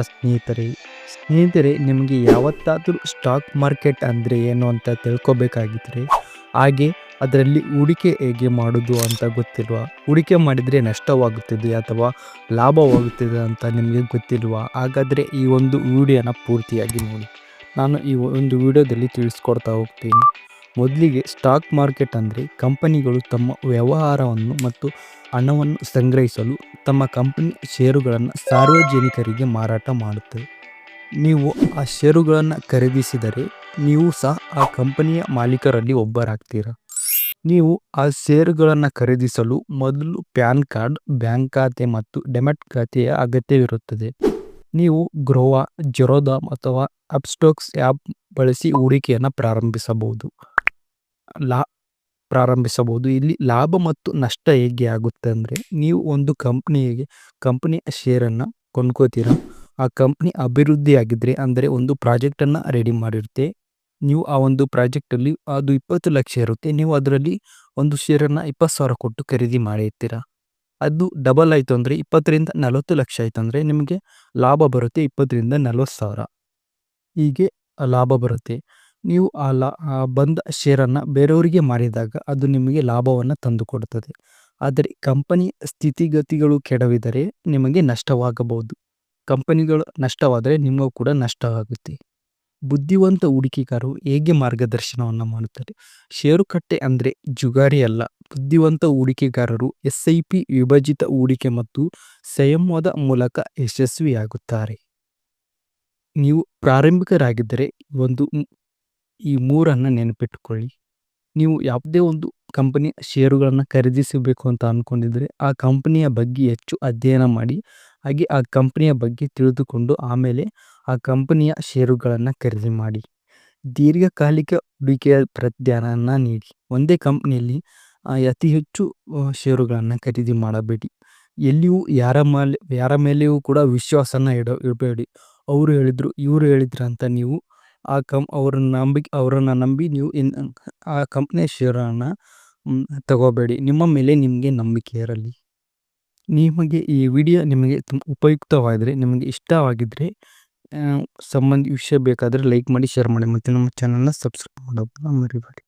ಸ್ನೇಹಿತರೆ ಸ್ನೇಹಿತರೆ, ನಿಮಗೆ ಯಾವತ್ತಾದರೂ ಸ್ಟಾಕ್ ಮಾರ್ಕೆಟ್ ಅಂದರೆ ಏನು ಅಂತ ತಿಳ್ಕೊಬೇಕಾಗಿದ್ರೆ, ಹಾಗೆ ಅದರಲ್ಲಿ ಹೂಡಿಕೆ ಹೇಗೆ ಮಾಡೋದು ಅಂತ ಗೊತ್ತಿಲ್ವಾ? ಹೂಡಿಕೆ ಮಾಡಿದರೆ ನಷ್ಟವಾಗುತ್ತದೆ ಅಥವಾ ಲಾಭವಾಗುತ್ತದೆ ಅಂತ ನಿಮಗೆ ಗೊತ್ತಿಲ್ವಾ? ಹಾಗಾದರೆ ಈ ಒಂದು ವಿಡಿಯೋನ ಪೂರ್ತಿಯಾಗಿ ನೋಡಿ. ನಾನು ಈ ಒಂದು ವಿಡಿಯೋದಲ್ಲಿ ತಿಳಿಸ್ಕೊಡ್ತಾ ಹೋಗ್ತೀನಿ. ಮೊದಲಿಗೆ ಸ್ಟಾಕ್ ಮಾರ್ಕೆಟ್ ಅಂದರೆ ಕಂಪನಿಗಳು ತಮ್ಮ ವ್ಯವಹಾರವನ್ನು ಮತ್ತು ಹಣವನ್ನು ಸಂಗ್ರಹಿಸಲು ತಮ್ಮ ಕಂಪನಿ ಷೇರುಗಳನ್ನು ಸಾರ್ವಜನಿಕರಿಗೆ ಮಾರಾಟ ಮಾಡುತ್ತವೆ ನೀವು ಆ ಷೇರುಗಳನ್ನು ಖರೀದಿಸಿದರೆ ನೀವು ಸಹ ಆ ಕಂಪನಿಯ ಮಾಲೀಕರಲ್ಲಿ ಒಬ್ಬರಾಗ್ತೀರ. ನೀವು ಆ ಷೇರುಗಳನ್ನು ಖರೀದಿಸಲು ಮೊದಲು ಪ್ಯಾನ್ ಕಾರ್ಡ್, ಬ್ಯಾಂಕ್ ಖಾತೆ ಮತ್ತು ಡೆಮೆಟ್ ಖಾತೆಯ ಅಗತ್ಯವಿರುತ್ತದೆ. ನೀವು ಗ್ರೋವಾ ಜೆರೋದಾ ಅಥವಾ ಅಪ್ಸ್ಟೋಕ್ಸ್ ಆ್ಯಪ್ ಬಳಸಿ ಹೂಡಿಕೆಯನ್ನು ಪ್ರಾರಂಭಿಸಬಹುದು. ಲಾ ಪ್ರಾರಂಭಿಸಬಹುದು. ಇಲ್ಲಿ ಲಾಭ ಮತ್ತು ನಷ್ಟ ಹೇಗೆ ಆಗುತ್ತೆ ಅಂದರೆ, ನೀವು ಒಂದು ಕಂಪ್ನಿಗೆ ಕಂಪ್ನಿಯ ಶೇರನ್ನು ಕೊಂಡ್ಕೋತೀರ, ಆ ಕಂಪ್ನಿ ಅಭಿವೃದ್ಧಿ ಆಗಿದ್ರೆ ಅಂದರೆ ಒಂದು ಪ್ರಾಜೆಕ್ಟನ್ನು ರೆಡಿ ಮಾಡಿರುತ್ತೆ. ನೀವು ಆ ಒಂದು ಪ್ರಾಜೆಕ್ಟಲ್ಲಿ ಅದು ಇಪ್ಪತ್ತು ಲಕ್ಷ ಇರುತ್ತೆ, ನೀವು ಅದರಲ್ಲಿ ಒಂದು ಶೇರನ್ನು ಇಪ್ಪತ್ತು ಸಾವಿರ ಕೊಟ್ಟು ಖರೀದಿ ಮಾಡಿರ್ತೀರ. ಅದು ಡಬಲ್ ಆಯಿತು ಅಂದರೆ ಇಪ್ಪತ್ತರಿಂದ ನಲವತ್ತು ಲಕ್ಷ ಆಯಿತು ಅಂದರೆ ನಿಮಗೆ ಲಾಭ ಬರುತ್ತೆ ಇಪ್ಪತ್ತರಿಂದ ನಲವತ್ತು ಸಾವಿರ. ಹೀಗೆ ಲಾಭ ಬರುತ್ತೆ. ನೀವು ಆ ಬಂದ ಶೇರನ್ನು ಬೇರೆಯವರಿಗೆ ಮಾರಿದಾಗ ಅದು ನಿಮಗೆ ಲಾಭವನ್ನು ತಂದುಕೊಡುತ್ತದೆ. ಆದರೆ ಕಂಪನಿ ಸ್ಥಿತಿಗತಿಗಳು ಕೆಡವಿದರೆ ನಿಮಗೆ ನಷ್ಟವಾಗಬಹುದು. ಕಂಪನಿಗಳು ನಷ್ಟವಾದರೆ ನಿಮಗೂ ಕೂಡ ನಷ್ಟವಾಗುತ್ತೆ ಬುದ್ಧಿವಂತ ಹೂಡಿಕೆಗಾರರು ಹೇಗೆ ಮಾರ್ಗದರ್ಶನವನ್ನು ಮಾಡುತ್ತಾರೆ? ಷೇರುಕಟ್ಟೆ ಅಂದರೆ ಜುಗಾರಿ ಅಲ್ಲ. ಬುದ್ಧಿವಂತ ಹೂಡಿಕೆಗಾರರು ಎಸ್ ಐ ಪಿ ವಿಭಜಿತ ಹೂಡಿಕೆ ಮತ್ತು ಸಂಯಮದ ಮೂಲಕ ಯಶಸ್ವಿಯಾಗುತ್ತಾರೆ. ನೀವು ಪ್ರಾರಂಭಿಕರಾಗಿದ್ದರೆ ಒಂದು ಈ ಮೂರನ್ನು ನೆನಪಿಟ್ಟುಕೊಳ್ಳಿ ನೀವು ಯಾವುದೇ ಒಂದು ಕಂಪನಿ ಷೇರುಗಳನ್ನು ಖರೀದಿಸಬೇಕು ಅಂತ ಅಂದ್ಕೊಂಡಿದ್ರೆ ಆ ಕಂಪನಿಯ ಬಗ್ಗೆ ಹೆಚ್ಚು ಅಧ್ಯಯನ ಮಾಡಿ, ಹಾಗೆ ಆ ಕಂಪನಿಯ ಬಗ್ಗೆ ತಿಳಿದುಕೊಂಡು ಆಮೇಲೆ ಆ ಕಂಪನಿಯ ಷೇರುಗಳನ್ನು ಖರೀದಿ ಮಾಡಿ. ದೀರ್ಘಕಾಲಿಕ ಹೂಡಿಕೆಯ ಪ್ರಜ್ಞಾನವನ್ನು ನೀಡಿ. ಒಂದೇ ಕಂಪ್ನಿಯಲ್ಲಿ ಅತಿ ಹೆಚ್ಚು ಷೇರುಗಳನ್ನು ಖರೀದಿ ಮಾಡಬೇಡಿ. ಎಲ್ಲಿಯೂ ಯಾರ ಮೇಲೆ, ಯಾರ ಮೇಲೆಯೂ ಕೂಡ ವಿಶ್ವಾಸನ ಇಡ, ಇಡಬೇಡಿ. ಅವರು ಹೇಳಿದರು, ಇವರು ಹೇಳಿದ್ರು ಅಂತ ನೀವು ಆ ಕಂ, ಅವ್ರನ್ನ ನಂಬಿ ಅವರನ್ನ ನಂಬಿ ನೀವು ಆ ಕಂಪ್ನಿಯ ಶೇರನ್ನು ತಗೋಬೇಡಿ. ನಿಮ್ಮ ಮೇಲೆ ನಿಮಗೆ ನಂಬಿಕೆ ಇರಲಿ. ನಿಮಗೆ ಈ ವಿಡಿಯೋ ನಿಮಗೆ ತುಂಬ ಉಪಯುಕ್ತವಾದರೆ, ನಿಮಗೆ ಇಷ್ಟವಾಗಿದ್ದರೆ ಸಂಬಂಧಿ ವಿಷಯ ಬೇಕಾದರೆ ಲೈಕ್ ಮಾಡಿ ಶೇರ್ ಮಾಡಿ, ಮತ್ತು ನಮ್ಮ ಚಾನಲ್ನ ಸಬ್ಸ್ಕ್ರೈಬ್ ಮಾಡೋದನ್ನ ಮರಿಬೇಡಿ.